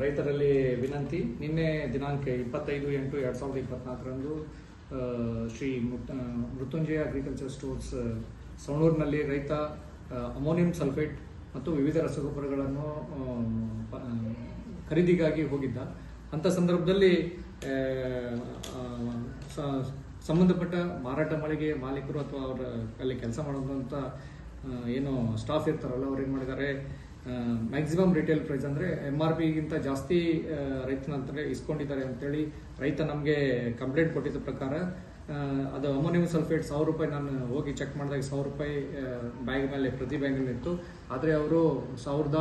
ರೈತರಲ್ಲಿ ವಿನಂತಿ. ನಿನ್ನೆ ದಿನಾಂಕ ಇಪ್ಪತ್ತೈದು ಎಂಟು ಎರಡು ಸಾವಿರದ ಇಪ್ಪತ್ನಾಲ್ಕರಂದು ಶ್ರೀ ಮುತ್- ಮೃತ್ಯುಂಜಯ ಅಗ್ರಿಕಲ್ಚರ್ ಸ್ಟೋರ್ಸ್ ಸವಣೂರಿನಲ್ಲಿ ರೈತ ಅಮೋನಿಯಂ ಸಲ್ಫೇಟ್ ಮತ್ತು ವಿವಿಧ ರಸಗೊಬ್ಬರಗಳನ್ನು ಖರೀದಿಗಾಗಿ ಹೋಗಿದ್ದ. ಅಂಥ ಸಂದರ್ಭದಲ್ಲಿ ಸಂಬಂಧಪಟ್ಟ ಮಾರಾಟ ಮಳಿಗೆ ಮಾಲೀಕರು ಅಥವಾ ಅವರ ಅಲ್ಲಿ ಕೆಲಸ ಮಾಡುವಂಥ ಏನು ಸ್ಟಾಫ್ ಇರ್ತಾರಲ್ಲ ಅವ್ರು ಏನು ಮಾಡಿದ್ದಾರೆ? ಮ್ಯಾಕ್ಸಿಮಮ್ ರಿಟೇಲ್ ಪ್ರೈಸ್ ಅಂದರೆ ಎಂ ಆರ್ ಪಿಗಿಂತ ಜಾಸ್ತಿ ರೈತನ ಹತ್ರ ಇಸ್ಕೊಂಡಿದ್ದಾರೆ ಅಂತೇಳಿ ರೈತ ನಮಗೆ ಕಂಪ್ಲೇಂಟ್ ಕೊಟ್ಟಿದ್ದ ಪ್ರಕಾರ ಅದು ಅಮೋನಿಯಂ ಸಲ್ಫೇಟ್ ಸಾವಿರ ರೂಪಾಯಿ ನಾನು ಹೋಗಿ ಚೆಕ್ ಮಾಡಿದಾಗ ಸಾವಿರ ರೂಪಾಯಿ ಬ್ಯಾಗ್ ಮೇಲೆ, ಪ್ರತಿ ಬ್ಯಾಗಲ್ಲಿ ಇತ್ತು. ಆದರೆ ಅವರು ಸಾವಿರದ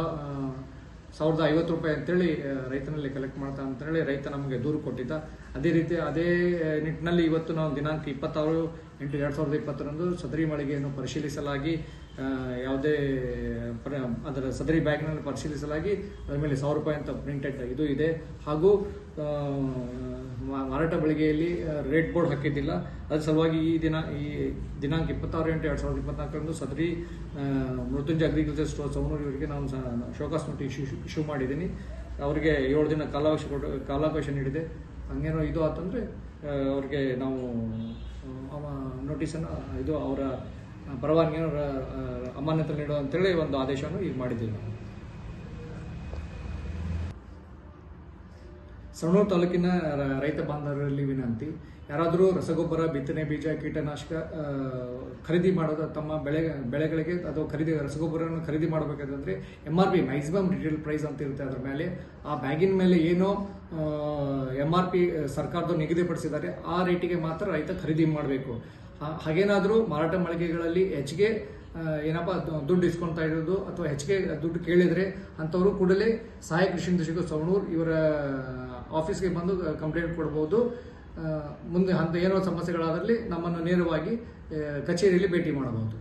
ಸಾವಿರದ ಐವತ್ತು ರೂಪಾಯಿ ಅಂತೇಳಿ ರೈತನಲ್ಲಿ ಕಲೆಕ್ಟ್ ಮಾಡ್ತಾ ಅಂತೇಳಿ ರೈತ ನಮಗೆ ದೂರು ಕೊಟ್ಟಿದ್ದ. ಅದೇ ರೀತಿ ಅದೇ ನಿಟ್ಟಿನಲ್ಲಿ ಇವತ್ತು ನಾವು ದಿನಾಂಕ ಇಪ್ಪತ್ತಾರು ಎಂಟು ಎರಡು ಸಾವಿರದ ಇಪ್ಪತ್ತರಂದು ಸದರಿ ಮಳಿಗೆಯನ್ನು ಪರಿಶೀಲಿಸಲಾಗಿ ಯಾವುದೇ ಪ್ರ- ಅದರ ಸದರಿ ಬ್ಯಾಗ್ನಲ್ಲಿ ಪರಿಶೀಲಿಸಲಾಗಿ ಅದರ ಮೇಲೆ ಸಾವಿರ ರೂಪಾಯಿ ಅಂತ ಪ್ರಿಂಟೆಡ್ ಇದು ಇದೆ. ಹಾಗೂ ಮಾರಾಟ ಮಳಿಗೆಯಲ್ಲಿ ರೇಟ್ ಬೋರ್ಡ್ ಹಾಕಿದ್ದಿಲ್ಲ. ಅದರ ಸಲುವಾಗಿ ಈ ದಿನ, ಈ ದಿನಾಂಕ ಇಪ್ಪತ್ತಾರು ಎಂಟು ಎರಡು ಸಾವಿರದ ಇಪ್ಪತ್ನಾಲ್ಕರಂದು ಸದರಿ ಮೃತ್ಯುಂಜಯ ಅಗ್ರಿಕಲ್ಚರ್ ಸ್ಟೋರ್ ಸವಣೂರು ಇವರಿಗೆ ನಾನು ಶೋಕಾಸ್ ನೋಟಿ ಇಶ್ಯೂ ಇಶ್ಯೂ ಮಾಡಿದ್ದೀನಿ. ಅವರಿಗೆ ಏಳು ದಿನ ಕಾಲಾವಕಾಶ ಕೊಟ್ಟು, ಕಾಲಾವಕಾಶ ನೀಡಿದೆ. ಹಂಗೇನೋ ಇದು ಆತಂದರೆ ಅವ್ರಿಗೆ ನಾವು ಅವ ನೋಟಿಸನ್ನು ಇದು ಅವರ ಪರವಾನಗಿನ ಅಮಾನ್ಯತೆ ನೀಡು ಅಂತೇಳಿ ಒಂದು ಆದೇಶವನ್ನು ಈಗ ಮಾಡಿದ್ದೀವಿ. ನಾವು ಸವಣೂರು ತಾಲೂಕಿನ ರೈತ ಬಾಂಧವರಲ್ಲಿ ವಿನಂತಿ ಯಾರಾದರೂ ರಸಗೊಬ್ಬರ, ಬಿತ್ತನೆ, ಬೀಜ, ಕೀಟನಾಶಕ ಖರೀದಿ ಮಾಡೋದು ತಮ್ಮ ಬೆಳೆ, ಬೆಳೆಗಳಿಗೆ ಅದು ಖರೀದಿ ರಸಗೊಬ್ಬರವನ್ನು ಖರೀದಿ ಮಾಡಬೇಕಾದ್ರೆ M R P maximum retail price ಅಂತ ಇರುತ್ತೆ ಅದ್ರ ಮೇಲೆ ಆ ಬ್ಯಾಗಿನ ಮೇಲೆ ಏನೋ ಎಂ ಆರ್ ಪಿ ಸರ್ಕಾರದ ನಿಗದಿಪಡಿಸಿದ್ದಾರೆ. ಆ ರೇಟಿಗೆ ಮಾತ್ರ ರೈತ ಖರೀದಿ ಮಾಡಬೇಕು. ಹಾಗೇನಾದರೂ ಮಾರಾಟ ಮಳಿಗೆಗಳಲ್ಲಿ ಹೆಚ್ಚಿಗೆ ಏನಪ್ಪ, ದುಡ್ಡು ಇಸ್ಕೊಳ್ತಾ ಇರೋದು ಅಥವಾ ಹೆಚ್ಚಿಗೆ ದುಡ್ಡು ಕೇಳಿದ್ರೆ ಅಂಥವರು ಕೂಡಲೇ ಸಹಾಯಕ ಕೃಷಿ ನಿರ್ದೇಶಕ ಸವಣೂರ್ ಇವರ ಆಫೀಸ್ಗೆ ಬಂದು ಕಂಪ್ಲೇಂಟ್ ಕೊಡ್ಬೋದು. ಮುಂದೆ ಅಂತ ಏನೋ ಸಮಸ್ಯೆಗಳಾದಲ್ಲಿ ನಮ್ಮನ್ನು ನೇರವಾಗಿ ಕಚೇರಿಯಲ್ಲಿ ಭೇಟಿ ಮಾಡಬಹುದು.